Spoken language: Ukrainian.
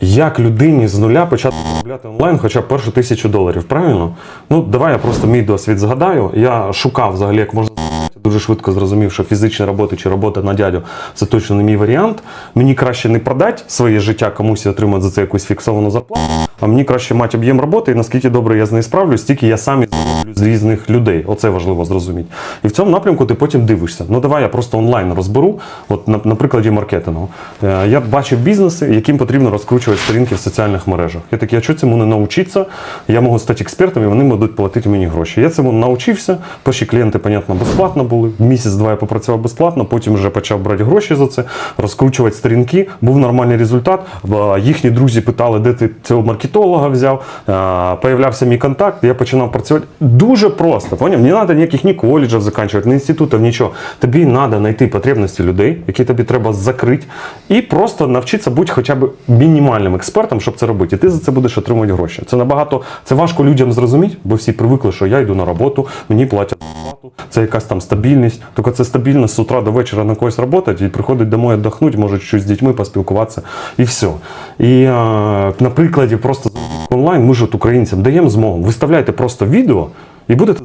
Як людині з нуля почати заробляти онлайн хоча б першу тисячу доларів, правильно? Ну, давай я просто мій досвід згадаю. Я шукав взагалі, як можна дуже швидко зрозумів, що фізична робота чи робота на дядю це точно не мій варіант. Мені краще не продати своє життя комусь і отримати за це якусь фіксовану зарплату, а мені краще мати об'єм роботи, і наскільки добре я з нею справлюсь, стільки я сам і з різних людей. Оце важливо зрозуміти. І в цьому напрямку ти потім дивишся. Ну давай я просто онлайн розберу. От на, на прикладі маркетингу. Е, Я бачив бізнеси, яким потрібно розкручувати сторінки в соціальних мережах. Я такий, а що цьому не навчитися? Я можу стати експертом, і вони будуть платити мені гроші. Я цьому навчився. Перші клієнти, понятно, безплатно були. Місяць-два я попрацював безплатно, потім вже почав брати гроші за це, розкручувати сторінки. Був нормальний результат. Їхні друзі питали, де ти цього маркетолога взяв. Е, Появлявся мій контакт, я починав працювати. Дуже просто. Поняв? Не треба ніяких ні коледжів закінчувати, ні інститутів, нічого. Тобі треба знайти потребності людей, які тобі треба закрити, і просто навчитися бути хоча б мінімальним експертом, щоб це робити. І ти за це будеш отримувати гроші. Це набагато це важко людям зрозуміти, бо всі привикли, що я йду на роботу, мені платять зарплату, це якась там стабільність. Тільки це стабільність з утра до вечора на когось працювати і приходить домой віддохнути, може щось з дітьми поспілкуватися, і все. І е, на прикладі просто онлайн ми ж от українцям даємо змогу. Виставляйте просто відео і будете.